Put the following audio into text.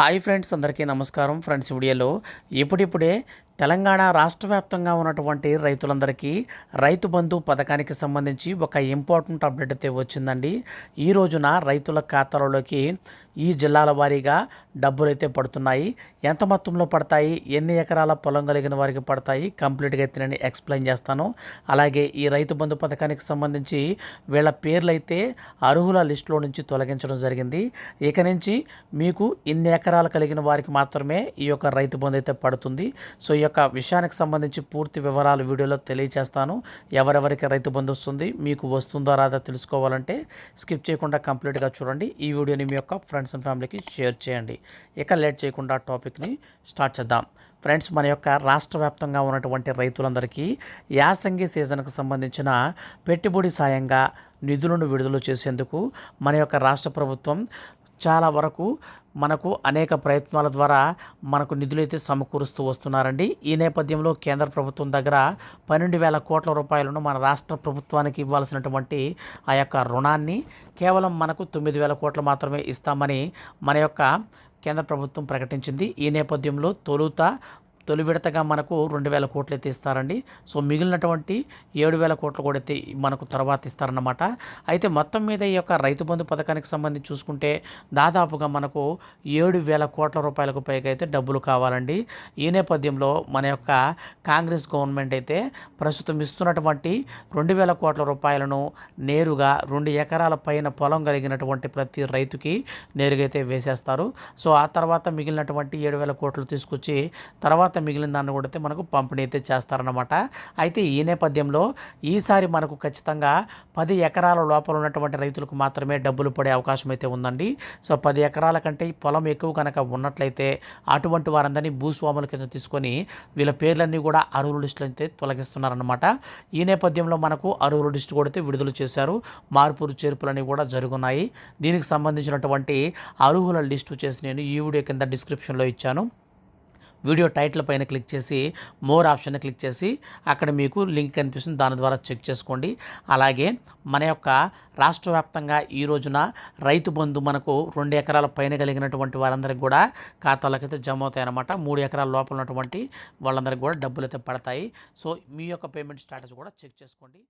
Hi friends అందరికీ నమస్కారం. Friends వీడియోలో ఇప్పుడిప్పుడే తెలంగాణ రాష్ట్ర వ్యాప్తంగా ఉన్నటువంటి రైతులందరికీ రైతు బంధు పథకానికి సంబంధించి ఒక ఇంపార్టెంట్ అప్డేట్ అయితే వచ్చిందండి. ఈ రోజున రైతుల ఖాతాలలోకి ఈ జిల్లాల వారీగా డబ్బులు అయితే పడుతున్నాయి. ఎంత మొత్తంలో పడతాయి? ఎన్ని ఎకరాల పొలం కలిగిన వారికి పడతాయి? కంప్లీట్గా అయితే నేను ఎక్స్ప్లెయిన్ చేస్తాను. అలాగే ఈ రైతు బంధు పథకానికి సంబంధించి వీళ్ళ పేర్లు అయితే అర్హుల లిస్టులో నుంచి తొలగించడం జరిగింది. ఇక నుంచి మీకు ఇన్ని ఎకరాలు కలిగిన వారికి మాత్రమే ఈ యొక్క రైతు బంధు అయితే పడుతుంది. సో ఈ యొక్క విషయానికి సంబంధించి పూర్తి వివరాలు వీడియోలో తెలియజేస్తాను ఎవరెవరికి రైతు బంధు వస్తుంది మీకు వస్తుందో రాదా తెలుసుకోవాలంటే స్కిప్ చేయకుండా కంప్లీట్గా చూడండి. ఈ వీడియోని మీ యొక్క ఫ్రెండ్స్ అండ్ ఫ్యామిలీకి షేర్ చేయండి. ఇక లేట్ చేయకుండా టాపిక్ని స్టార్ట్ చేద్దాం. ఫ్రెండ్స్ మన యొక్క రాష్ట్ర వ్యాప్తంగా ఉన్నటువంటి రైతులందరికీ యాసంగి సీజన్కు సంబంధించిన పెట్టుబడి సాయంగా నిధులను విడుదల చేసేందుకు మన యొక్క రాష్ట్ర ప్రభుత్వం చాలా వరకు మనకు అనేక ప్రయత్నాల ద్వారా మనకు నిధులైతే సమకూరుస్తూ వస్తున్నారండి. ఈ నేపథ్యంలో కేంద్ర ప్రభుత్వం దగ్గర పన్నెండు వేల కోట్ల రూపాయలను మన రాష్ట్ర ప్రభుత్వానికి ఇవ్వాల్సినటువంటి ఆ యొక్క రుణాన్ని కేవలం మనకు తొమ్మిది వేల కోట్లు మాత్రమే ఇస్తామని మన యొక్క కేంద్ర ప్రభుత్వం ప్రకటించింది. ఈ నేపథ్యంలో తొలుత తొలి విడతగా మనకు రెండు వేల కోట్లు అయితే ఇస్తారండి. సో మిగిలినటువంటి ఏడు వేల కోట్లు కూడా అయితే మనకు తర్వాత ఇస్తారన్నమాట. అయితే మొత్తం మీద ఈ యొక్క రైతు బంధు పథకానికి సంబంధించి చూసుకుంటే దాదాపుగా మనకు ఏడు వేల కోట్ల రూపాయలకు పైగా అయితే డబ్బులు కావాలండి. ఈ నేపథ్యంలో మన యొక్క కాంగ్రెస్ గవర్నమెంట్ అయితే ప్రస్తుతం ఇస్తున్నటువంటి రెండు వేల కోట్ల రూపాయలను నేరుగా రెండు ఎకరాల పైన పొలం కలిగినటువంటి ప్రతి రైతుకి నేరుగా అయితే వేసేస్తారు. సో ఆ తర్వాత మిగిలినటువంటి ఏడు వేల కోట్లు తీసుకొచ్చి తర్వాత మిగిలిన దాన్ని కూడా అయితే మనకు పంపిణీ అయితే చేస్తారన్నమాట. అయితే ఈ నేపథ్యంలో ఈసారి మనకు ఖచ్చితంగా పది ఎకరాల లోపల ఉన్నటువంటి రైతులకు మాత్రమే డబ్బులు పడే అవకాశం అయితే ఉందండి. సో పది ఎకరాల కంటే పొలం ఎక్కువ కనుక ఉన్నట్లయితే అటువంటి వారందరినీ భూస్వాముల కింద తీసుకొని వీళ్ళ పేర్లన్నీ కూడా అరువుల లిస్టులు అయితే తొలగిస్తున్నారనమాట ఈ నేపథ్యంలో మనకు అరువుల లిస్టు కూడా అయితే విడుదల చేశారు. మార్పులు చేర్పులన్నీ కూడా జరుగున్నాయి. దీనికి సంబంధించినటువంటి అర్హుల లిస్టు చేసి నేను ఈ వీడియో కింద డిస్క్రిప్షన్లో ఇచ్చాను. వీడియో టైటిల్ పైన క్లిక్ చేసి మోర్ ఆప్షన్ క్లిక్ చేసి అక్కడ మీకు లింక్ కనిపిస్తుంది. దాని ద్వారా చెక్ చేసుకోండి. అలాగే మన యొక్క రాష్ట్ర వ్యాప్తంగా ఈ రోజున రైతు బంధు మనకు రెండు ఎకరాల పైన కలిగినటువంటి వారందరికీ కూడా ఖాతాలకు అయితే జమ అవుతాయి అన్నమాట. మూడు ఎకరాల లోపల ఉన్నటువంటి వాళ్ళందరికీ కూడా డబ్బులు అయితే పడతాయి. సో మీ యొక్క పేమెంట్ స్టాటస్ కూడా చెక్ చేసుకోండి.